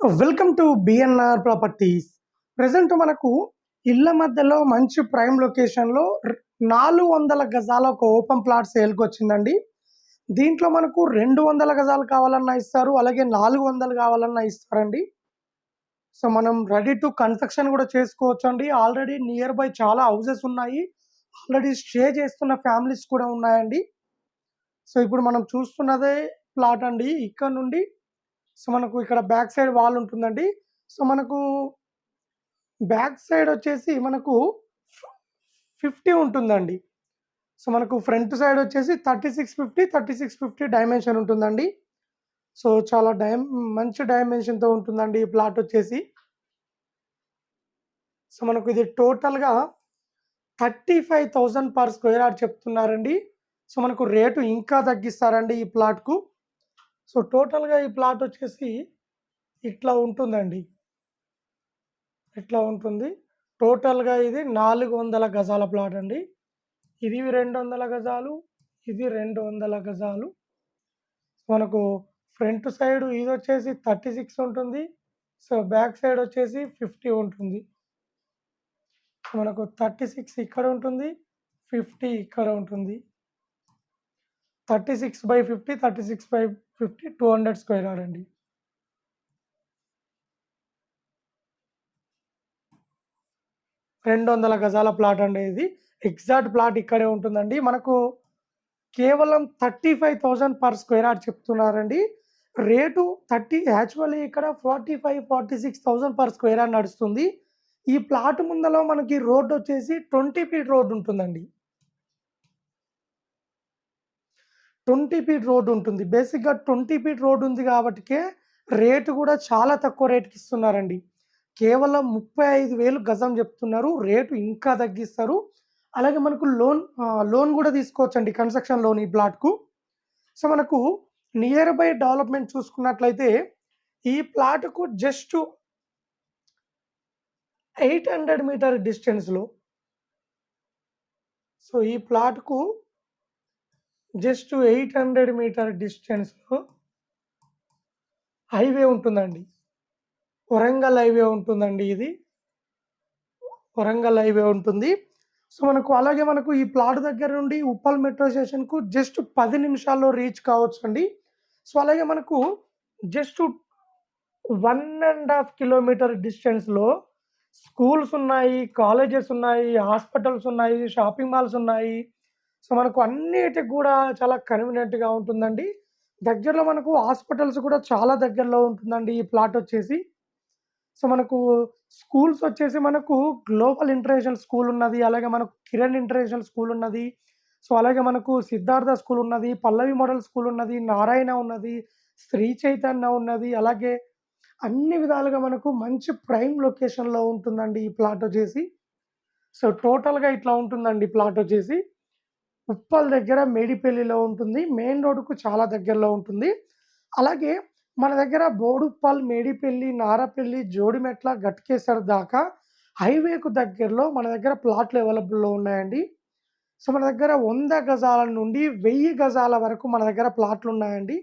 Welcome to BNR properties present మనకు ఇళ్ళ మధ్యలో మంచి ప్రైమ్ లొకేషన్లో నాలుగు వందల గజాల ఒక ఓపెన్ ప్లాట్ సేల్కి వచ్చిందండి. దీంట్లో మనకు రెండు వందల గజాలు కావాలన్నా ఇస్తారు అలాగే నాలుగు వందలు కావాలన్నా ఇస్తారండి. సో మనం రెడీ టు కన్స్ట్రక్షన్ కూడా చేసుకోవచ్చు అండి ఆల్రెడీ నియర్ బై చాలా హౌసెస్ ఉన్నాయి. ఆల్రెడీ స్టే చేస్తున్న ఫ్యామిలీస్ కూడా ఉన్నాయండి. సో ఇప్పుడు మనం చూస్తున్నదే ప్లాట్ అండి. ఇక్కడ నుండి సో మనకు ఇక్కడ బ్యాక్ సైడ్ వాల్ ఉంటుందండి. సో మనకు బ్యాక్ సైడ్ వచ్చేసి మనకు ఫిఫ్టీ ఉంటుందండి. సో మనకు ఫ్రంట్ సైడ్ వచ్చేసి thirty six fifty thirty six fifty dimension ఉంటుందండి. సో చాలా డై మంచి డైమెన్షన్తో ఉంటుందండి ఈ ప్లాట్ వచ్చేసి. సో మనకు ఇది టోటల్గా thirty five thousand per square yard చెప్తున్నారండి. సో మనకు రేటు ఇంకా తగ్గిస్తారండి ఈ ప్లాట్కు. సో టోటల్గా ఈ ప్లాట్ వచ్చేసి ఇట్లా ఉంటుందండి. ఇట్లా ఉంటుంది. టోటల్గా ఇది నాలుగు వందల గజాల ప్లాట్ అండి. ఇది రెండు వందల గజాలు ఇది రెండు వందల గజాలు. మనకు ఫ్రంట్ సైడ్ ఇది వచ్చేసి థర్టీ సిక్స్ ఉంటుంది. సో బ్యాక్ సైడ్ వచ్చేసి ఫిఫ్టీ ఉంటుంది. మనకు థర్టీ సిక్స్ ఇక్కడ ఉంటుంది ఫిఫ్టీ ఇక్కడ ఉంటుంది. Thirty six by fifty thirty six by fifty two hundred square are అండి. రెండు వందల గజాల ప్లాట్ అండి ఇది. ఎగ్జాక్ట్ ప్లాట్ ఇక్కడే ఉంటుందండి. మనకు కేవలం thirty five thousand per square yard చెప్తున్నారండి. రేటు థర్టీ యాక్చువల్లీ ఇక్కడ forty five forty six thousand per square yard నడుస్తుంది. ఈ ప్లాట్ ముందలో మనకి రోడ్ వచ్చేసి ట్వంటీ ఫీట్ రోడ్ ఉంటుందండి. ట్వంటీ ఫీట్ రోడ్ ఉంటుంది. బేసిక్గా ట్వంటీ ఫీట్ రోడ్ ఉంది కాబట్టికే రేటు కూడా చాలా తక్కువ రేటుకి ఇస్తున్నారండి. కేవలం ముప్పై ఐదు వేలు గజం చెప్తున్నారు. రేటు ఇంకా తగ్గిస్తారు. అలాగే మనకు లోన్ లోన్ కూడా తీసుకోవచ్చండి కన్స్ట్రక్షన్ లోన్ ఈ ప్లాట్కు. సో మనకు నియర్ బై డెవలప్మెంట్ చూసుకున్నట్లయితే ఈ ప్లాట్కు జస్ట్ ఎయిట్ హండ్రెడ్ మీటర్ డిస్టెన్స్లో సో ఈ ప్లాట్కు జస్ట్ ఎయిట్ హండ్రెడ్ మీటర్ డిస్టెన్స్లో హైవే ఉంటుందండి. వరంగల్ హైవే ఉంటుందండి ఇది. వరంగల్ హైవే ఉంటుంది. సో మనకు అలాగే మనకు ఈ ప్లాట్ దగ్గర నుండి ఉప్పల్ మెట్రో స్టేషన్కు జస్ట్ పది నిమిషాల్లో రీచ్ కావచ్చు అండి సో అలాగే మనకు just one and half kilometre డిస్టెన్స్లో స్కూల్స్ ఉన్నాయి కాలేజెస్ ఉన్నాయి హాస్పిటల్స్ ఉన్నాయి షాపింగ్ మాల్స్ ఉన్నాయి. సో మనకు అన్నిటికి కూడా చాలా కన్వీనియంట్గా ఉంటుందండి. దగ్గరలో మనకు హాస్పిటల్స్ కూడా చాలా దగ్గరలో ఉంటుందండి ఈ ప్లాట్ వచ్చేసి. సో మనకు స్కూల్స్ వచ్చేసి మనకు గ్లోబల్ ఇంటర్నేషనల్ స్కూల్ ఉన్నది అలాగే మనకు కిరణ్ ఇంటర్నేషనల్ స్కూల్ ఉన్నది. సో అలాగే మనకు సిద్ధార్థ స్కూల్ ఉన్నది పల్లవి మోడల్ స్కూల్ ఉన్నది నారాయణ ఉన్నది శ్రీ చైతన్య ఉన్నది అలాగే అన్ని విధాలుగా మనకు మంచి ప్రైమ్ లొకేషన్లో ఉంటుందండి ఈ ప్లాట్ వచ్చేసి. సో టోటల్గా ఇట్లా ఉంటుందండి ప్లాట్ వచ్చేసి. ఉప్పల్ దగ్గర మేడిపల్లిలో ఉంటుంది. మెయిన్ రోడ్డుకు చాలా దగ్గరలో ఉంటుంది. అలాగే మన దగ్గర బోడుప్పల్ మేడిపల్లి నారపల్లి జోడిమెట్ల గట్కేసర్ దాకా హైవేకు దగ్గరలో మన దగ్గర ప్లాట్లు అవైలబుల్లో ఉన్నాయండి. సో మన దగ్గర వంద గజాల నుండి వెయ్యి గజాల వరకు మన దగ్గర ప్లాట్లు ఉన్నాయండి.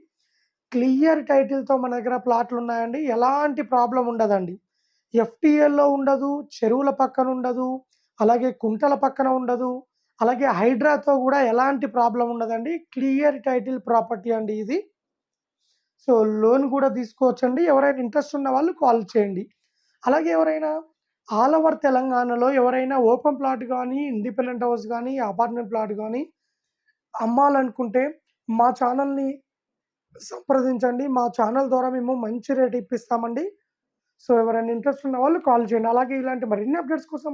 క్లియర్ టైటిల్తో మన దగ్గర ప్లాట్లు ఉన్నాయండి. ఎలాంటి ప్రాబ్లం ఉండదండి. ఎఫ్టీఎల్లో ఉండదు చెరువుల పక్కన ఉండదు అలాగే కుంటల పక్కన ఉండదు. అలాగే హైడ్రాతో కూడా ఎలాంటి ప్రాబ్లం ఉండదండి. క్లియర్ టైటిల్ ప్రాపర్టీ అండి ఇది. సో లోన్ కూడా తీసుకోవచ్చండి. ఎవరైనా ఇంట్రెస్ట్ ఉన్న వాళ్ళు కాల్ చేయండి. అలాగే ఎవరైనా ఆల్ ఓవర్ తెలంగాణలో ఎవరైనా ఓపెన్ ప్లాట్ కానీ ఇండిపెండెంట్ హౌస్ కానీ అపార్ట్మెంట్ ప్లాట్ కానీ అమ్మాలనుకుంటే మా ఛానల్ని సంప్రదించండి. మా ఛానల్ ద్వారా మేము మంచి రేట్ ఇప్పిస్తామండి. సో ఎవరైనా ఇంట్రెస్ట్ ఉన్న వాళ్ళు కాల్ చేయండి. అలాగే ఇలాంటి మరిన్ని అప్డేట్స్ కోసం